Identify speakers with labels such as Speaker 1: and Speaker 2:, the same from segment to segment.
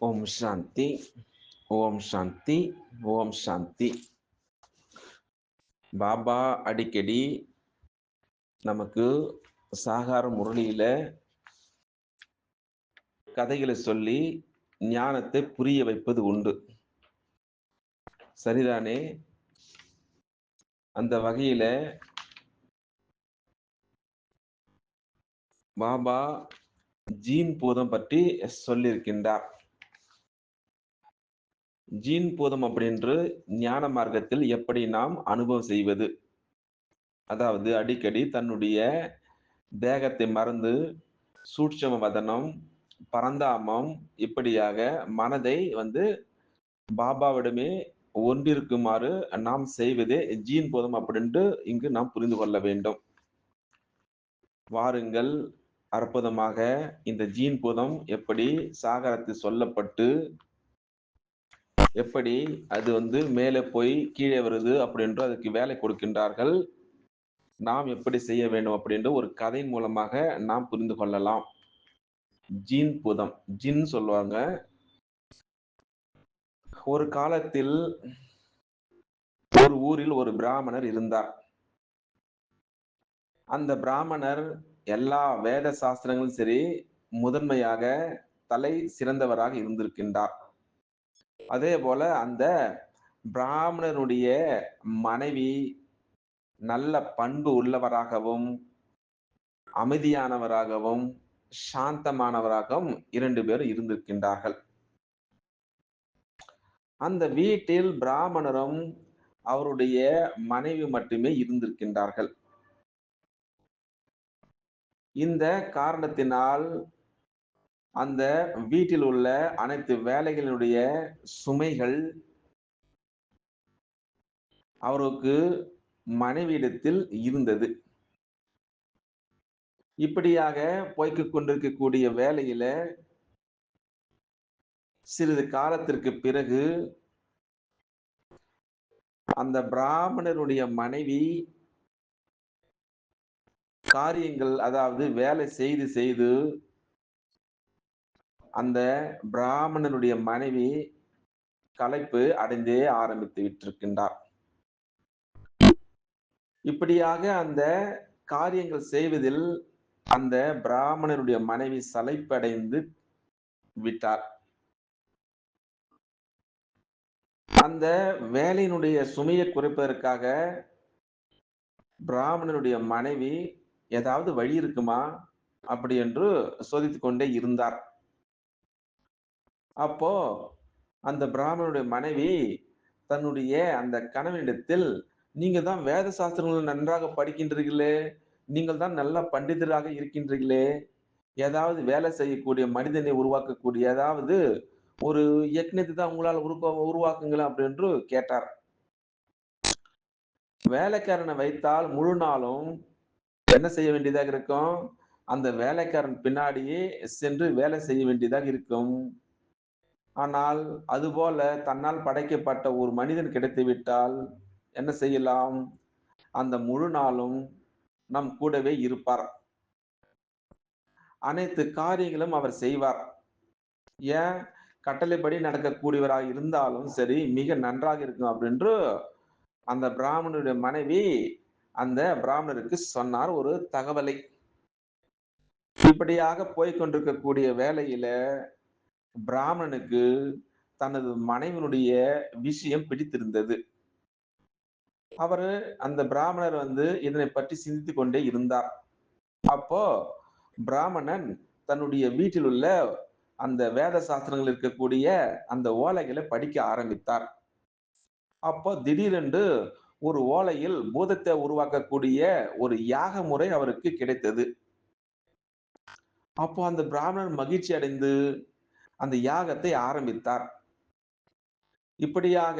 Speaker 1: ஓம் சாந்தி ஓம் சாந்தி ஓம் சாந்தி பாபா அடிக்கடி நமக்கு சாகார முரளியில கதைகளை சொல்லி ஞானத்தை புரிய வைப்பது உண்டு. சரிதானே? அந்த வகையில பாபா ஜீன் பூதம் பற்றி சொல்லியிருக்கின்றார். ஜீன் பூதம் அப்படின்று ஞான மார்க்கத்தில் எப்படி நாம் அனுபவம் செய்வது? அதாவது அடிக்கடி தன்னுடைய தேகத்தை மறந்து சூட்சம வதனம் பரந்தாமம் இப்படியாக மனதை வந்து பாபாவிடமே ஒன்றிருக்குமாறு நாம் செய்வதே ஜீன் போதம் அப்படின்ட்டு இங்கு நாம் புரிந்து கொள்ள வேண்டும். வாருங்கள் அற்புதமாக இந்த ஜீன் போதம் எப்படி சாகரத்தில் சொல்லப்பட்டு எப்படி அது வந்து மேலே போய் கீழே வருது அப்படின்று அதுக்கு வேலை கொடுக்கின்றார்கள்? நாம் எப்படி செய்ய வேண்டும் அப்படின்ற ஒரு கதை மூலமாக நாம் புரிந்து கொள்ளலாம். ஜீன் பூதம். ஜின் சொல்லுவாங்க ஒரு காலத்தில் ஒரு ஊரில் ஒரு பிராமணர் இருந்தார். அந்த பிராமணர் எல்லா வேத சாஸ்திரங்களும் சரி முதன்மையாக தலை சிறந்தவராக இருந்திருக்கின்றார். அதே போல அந்த பிராமணனுடைய மனைவி நல்ல பண்பு உள்ளவராகவும் அமைதியானவராகவும் சாந்தமானவராகவும் இரண்டு பேரும் இருந்திருக்கின்றார்கள். அந்த வீட்டில் பிராமணரும் அவருடைய மனைவி மட்டுமே இருந்திருக்கின்றார்கள். இந்த காரணத்தினால் அந்த வீட்டில் உள்ள அனைத்து வேலைகளினுடைய சுமைகள் அவருக்கு மனைவியிடத்தில் இருந்தது. இப்படியாக போய்க்கு கொண்டிருக்கக்கூடிய வேலையில சிறிது காலத்திற்கு பிறகு அந்த பிராமணருடைய மனைவி காரியங்கள் அதாவது வேலை செய்து செய்து அந்த பிராமணனுடைய மனைவி கலைப்பு அடைந்தே ஆரம்பித்து விட்டிருக்கின்றார். இப்படியாக அந்த காரியங்கள் செய்வதில் அந்த பிராமணனுடைய மனைவி சலைப்படைந்து விட்டார். அந்த வேலையினுடைய சுமையை குறைப்பதற்காக பிராமணனுடைய மனைவி ஏதாவது வழி இருக்குமா? அப்படி என்று சோதித்து கொண்டே இருந்தார். அப்போ அந்த பிராமணனுடைய மனைவி தன்னுடைய அந்த கணவனிடத்தில் நீங்க தான் வேத சாஸ்திரங்கள் நன்றாக படிக்கின்றீர்களே நீங்கள் தான் நல்ல பண்டிதராக இருக்கின்றீர்களே ஏதாவது வேலை செய்யக்கூடிய மனிதனை உருவாக்கக்கூடிய ஏதாவது ஒரு யக்னத்தை தான் உங்களால் உருவா உருவாக்குங்களா அப்படின்னு கேட்டார். வேலைக்காரனை வைத்தால் முழு நாளும் என்ன செய்ய வேண்டியதாக இருக்கும்? அந்த வேலைக்காரன் பின்னாடியே சென்று வேலை செய்ய வேண்டியதாக இருக்கும். ஆனால் அதுபோல தன்னால் படைக்கப்பட்ட ஒரு மனிதன் கிடைத்து விட்டால் என்ன செய்யலாம்? அந்த முழு நாளும் நம் கூடவே இருப்பார். அனைத்து காரியங்களும் அவர் செய்வார். ஏன்? கட்டளைப்படி நடக்கக்கூடியவராக இருந்தாலும் சரி மிக நன்றாக இருக்கும் அப்படின்று அந்த பிராமணனுடைய மனைவி அந்த பிராமணருக்கு சொன்னார் ஒரு தகவலை. இப்படியாக போய்கொண்டிருக்கக்கூடிய வேலையில பிராமணனுக்கு தனது மனைவினுடைய விஷயம் பிடித்திருந்தது. அவர் அந்த பிராமணர் வந்து இதனை பற்றி சிந்தித்து கொண்டே இருந்தார். அப்போ பிராமணன் தன்னுடைய வீட்டில் உள்ள அந்த வேத சாஸ்திரங்கள் இருக்கக்கூடிய அந்த ஓலைகளை படிக்க ஆரம்பித்தார். அப்போ திடீரென்று ஒரு ஓலையில் பூதத்தை உருவாக்கக்கூடிய ஒரு யாக முறை அவருக்கு கிடைத்தது. அப்போ அந்த பிராமணன் மகிழ்ச்சி அடைந்து அந்த யாகத்தை ஆரம்பித்தார். இப்படியாக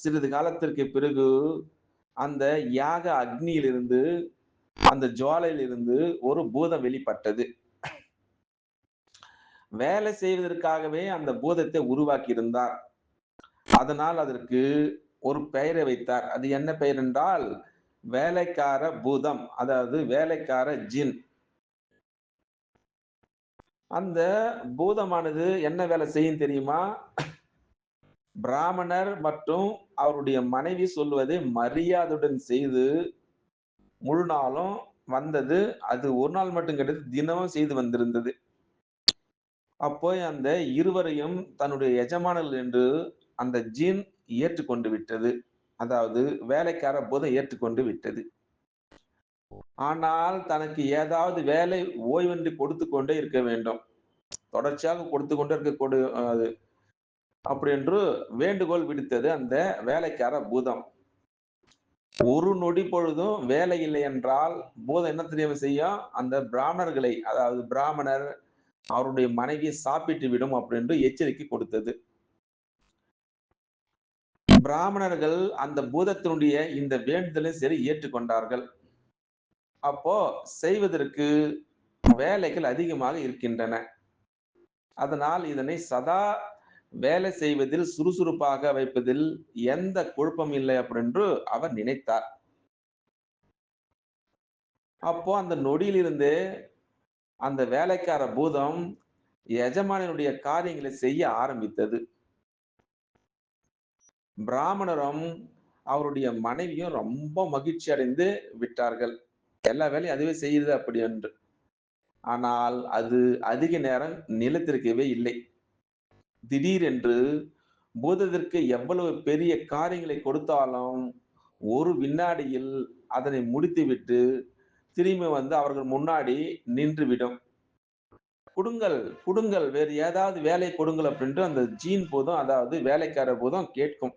Speaker 1: சிறிது காலத்திற்கு பிறகு அந்த யாக அக்னியிலிருந்து அந்த ஜுவாலையிலிருந்து ஒரு பூதம் வெளிப்பட்டது. வேலை செய்வதற்காகவே அந்த பூதத்தை உருவாக்கி இருந்தார் அதனால் அதற்கு ஒரு பெயரை வைத்தார். அது என்ன பெயர் என்றால் வேலைக்கார பூதம் அதாவது வேலைக்கார ஜின். அந்த பூதமானது என்ன வேலை செய்யும் தெரியுமா? பிராமணர் மற்றும் அவருடைய மனைவி சொல்வதை மரியாதையுடன் செய்து, முழு நாளும் வந்தது. அது ஒரு நாள் மட்டும் கிடையாது, தினமும் செய்து வந்திருந்தது. அப்போ அந்த இருவரையும் தன்னுடைய எஜமானர்கள் என்று அந்த ஜீன் ஏற்றுக்கொண்டு விட்டது. அதாவது வேலைக்கார பூதம் ஏற்றுக்கொண்டு விட்டது. ஆனால் தனக்கு ஏதாவது வேலை ஓய்வின்றி கொடுத்துக் கொண்டே இருக்க வேண்டும். தொடர்ச்சியாக கொடுத்துக் கொண்டே இருக்க கொடு அது அப்படி என்று வேண்டுகோள் விடுத்தது அந்த வேலைக்கார பூதம். ஒரு நொடி பொழுதும் வேலை இல்லை என்றால், பூதம் என்ன தெரியாம செய்யும்? அந்த பிராமணர்களை, அதாவது பிராமணர், அவருடைய மனைவி சாப்பிட்டு விடும் அப்படின்னு எச்சரிக்கை கொடுத்தது. பிராமணர்கள் அந்த பூதத்தினுடைய இந்த வேண்டுதலை சரி ஏற்றுக்கொண்டார்கள். அப்போ செய்வதற்கு வேலைகள் அதிகமாக இருக்கின்றன. அதனால் இதனை சதா வேலை செய்வதில் சுறுசுறுப்பாக வைப்பதில் எந்த குழப்பம் இல்லை அப்படின்று அவர் நினைத்தார். அப்போ அந்த நொடியிலிருந்து அந்த வேலைக்கார பூதம் எஜமானனுடைய காரியங்களை செய்ய ஆரம்பித்தது. பிராமணரும் அவருடைய மனைவியும் ரொம்ப மகிழ்ச்சி அடைந்து விட்டார்கள். எல்லா வேலையும் அதுவே செய்யுது அப்படி என்று. ஆனால் அது அதிக நேரம் நிலத்திற்கவே இல்லை. திடீரென்று பூதத்திற்கு எவ்வளவு பெரிய காரியங்களை கொடுத்தாலும், ஒரு வினாடியில் அதனை முடித்துவிட்டு, திரும்பி வந்து அவர்கள் முன்னாடி நின்றுவிடும். "குடுங்கள், குடுங்கள். வேறு ஏதாவது வேலை கொடுங்கள்" அப்படின்ட்டு அந்த ஜீன் போதும் அதாவது வேலைக்கார போதும் கேட்கும்.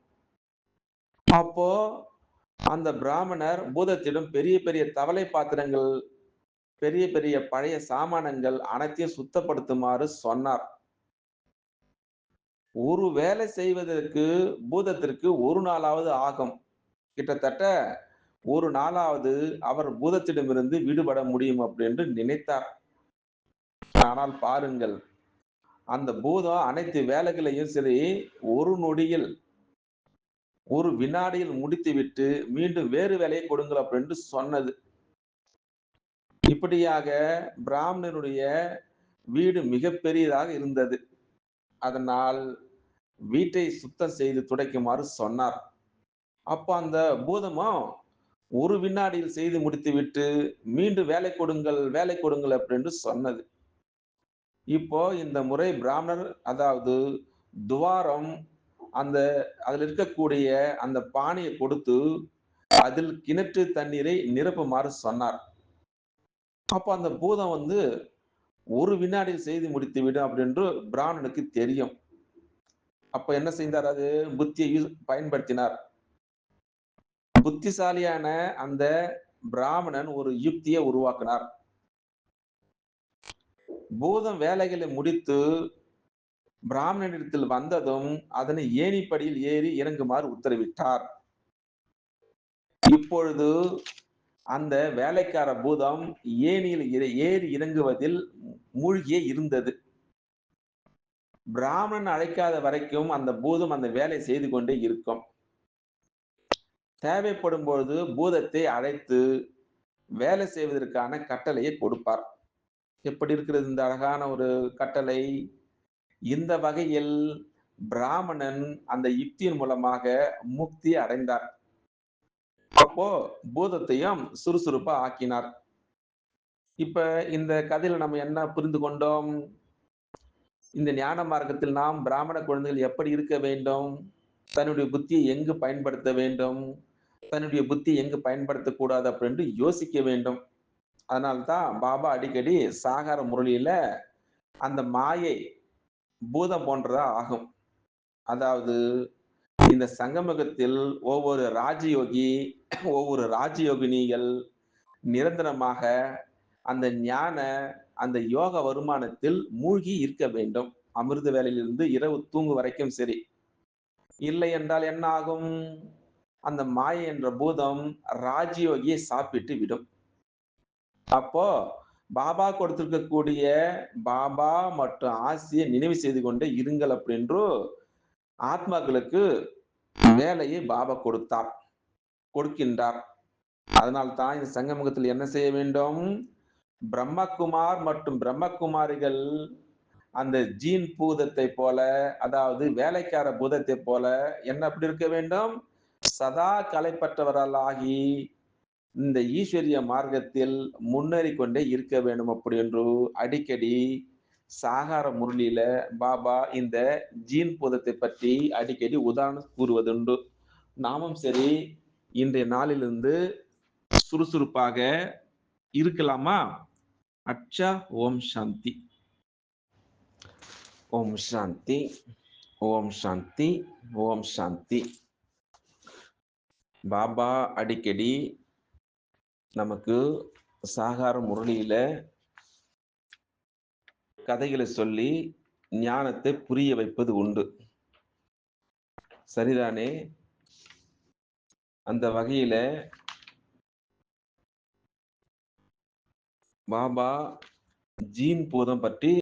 Speaker 1: அப்போ அந்த பிராமணர் பூதத்திடம் பெரிய பெரிய தவளை பாத்திரங்கள், பெரிய பெரிய பழைய சாமானங்கள் அனைத்தையும் சுத்தப்படுத்துமாறு சொன்னார். ஒரு வேலை செய்வதற்கு பூதத்திற்கு ஒரு நாளாவது ஆகும். கிட்டத்தட்ட ஒரு நாளாவது அவர் பூதத்திடமிருந்து விடுபட முடியும் அப்படின்னு நினைத்தார். ஆனால் பாருங்கள், அந்த பூதம் அனைத்து வேலைகளையும் சரி, ஒரு நொடியில், ஒரு வினாடியில் முடித்துவிட்டு, மீண்டும் வேறு வேலையை கொடுங்கள் அப்படின்னு சொன்னது. இப்படியாக பிராமணனுடைய வீடு மிகப்பெரியதாக இருந்தது. அதனால் வீட்டை சுத்தம் செய்து துடைக்குமாறு சொன்னார். அப்போ அந்த பூதமும் ஒரு வினாடியில் செய்து முடித்துவிட்டு, மீண்டும் வேலை கொடுங்கள், வேலை கொடுங்கள் அப்படின்னு சொன்னது. இப்போ இந்த முறை பிராமணர், அதாவது துவாரம் அந்த அதில் இருக்கக்கூடிய அந்த பானையை கொடுத்து, அதில் கிணற்று தண்ணீரை நிரப்புமாறு சொன்னார். அப்போ அந்த பூதம் வந்து, ஒரு வினாடி செய்து முடித்து விடும் அப்படின்று பிராமணனுக்கு தெரியும். அப்ப என்ன செய்தார் அது? புத்தியை பயன்படுத்தினார். புத்திசாலியான அந்த பிராமணன் ஒரு யுக்தியை உருவாக்கினார். பூதம் வேலைகளை முடித்து, பிராமணனிடத்தில் வந்ததும், அதனை ஏணிப்படியில் ஏறி இறங்குமாறு உத்தரவிட்டார். இப்பொழுது அந்த வேலைக்கார பூதம் ஏணியில் இற ஏறி இறங்குவதில் மூழ்கியே இருந்தது. பிராமணன் அழைக்காத வரைக்கும் அந்த பூதம் அந்த வேலை செய்து கொண்டே இருக்கும். தேவைப்படும் பொழுது பூதத்தை அழைத்து, வேலை செய்வதற்கான கட்டளையை கொடுப்பார். எப்படி இருக்கிறது இந்த அழகான ஒரு கட்டளை? இந்த வகையில் பிராமணன் அந்த யுக்தியின் மூலமாக முக்தி அடைந்தார். அப்போ பூதத்தையும் சுறுசுறுப்பா ஆக்கினார். இப்ப இந்த கதையில நம்ம என்ன புரிந்து கொண்டோம்? இந்த ஞான மார்க்கத்தில் நாம் பிராமண குழந்தைகள் எப்படி இருக்க வேண்டும்? தன்னுடைய புத்தியை எங்கு பயன்படுத்த வேண்டும்? தன்னுடைய புத்தி எங்கு பயன்படுத்தக்கூடாது அப்படின்ட்டு யோசிக்க வேண்டும். அதனால்தான் பாபா அடிக்கடி சாகார முரளியில அந்த மாயை பூதம் போன்றதா ஆகும். அதாவது இந்த சங்கமகத்தில் ஒவ்வொரு ராஜயோகி, ஒவ்வொரு ராஜயோகினிகள் நிரந்தரமாக அந்த ஞான, அந்த யோக வருமானத்தில் மூழ்கி இருக்க வேண்டும். அமிர்த வேலையிலிருந்து இரவு தூங்கும் வரைக்கும் சரி. இல்லை என்றால் என்ன ஆகும்? அந்த மாயை என்ற பூதம் ராஜயோகியை சாப்பிட்டு விடும். அப்போ பாபா கொடுத்திருக்கக்கூடிய பாபா மற்றும் ஆசியை நினைவு செய்து கொண்டே இருங்கள் அப்படின்றோ ஆத்மாக்களுக்கு வேலையை பாபா கொடுத்தார். கொடுக்கின்றார். அதனால் தான் இந்த சங்கமுகத்தில் என்ன செய்ய வேண்டும்? பிரம்மகுமார் மற்றும் பிரம்மகுமாரிகள் அந்த ஜீன் பூதத்தை போல அதாவது வேலைக்கார பூதத்தை போல என்ன அப்படி இருக்க வேண்டும் சதா கலைப்பற்றவர்களாகி இந்த ஈஸ்வரிய மார்க்கத்தில் முன்னேறி கொண்டே இருக்க வேண்டும் அப்படி என்று அடிக்கடி சாகார முரளியில பாபா இந்த ஜீன் பூதத்தை பற்றி அடிக்கடி உதாரணம் கூறுவதுண்டு. நாமும் சரி இன்றைய நாளிலிருந்து சுறுசுறுப்பாக இருக்கலாமா? அச்சா ஓம் சாந்தி. ஓம் சாந்தி ஓம் சாந்தி ஓம் சாந்தி. பாபா அடிக்கடி நமக்கு சாகார முரளியில கதைகளை சொல்லி ஞானத்தை புரிய வைப்பது உண்டு. சரிதானே? அந்த வகையில பாபா ஜீன் பூதம் பற்றி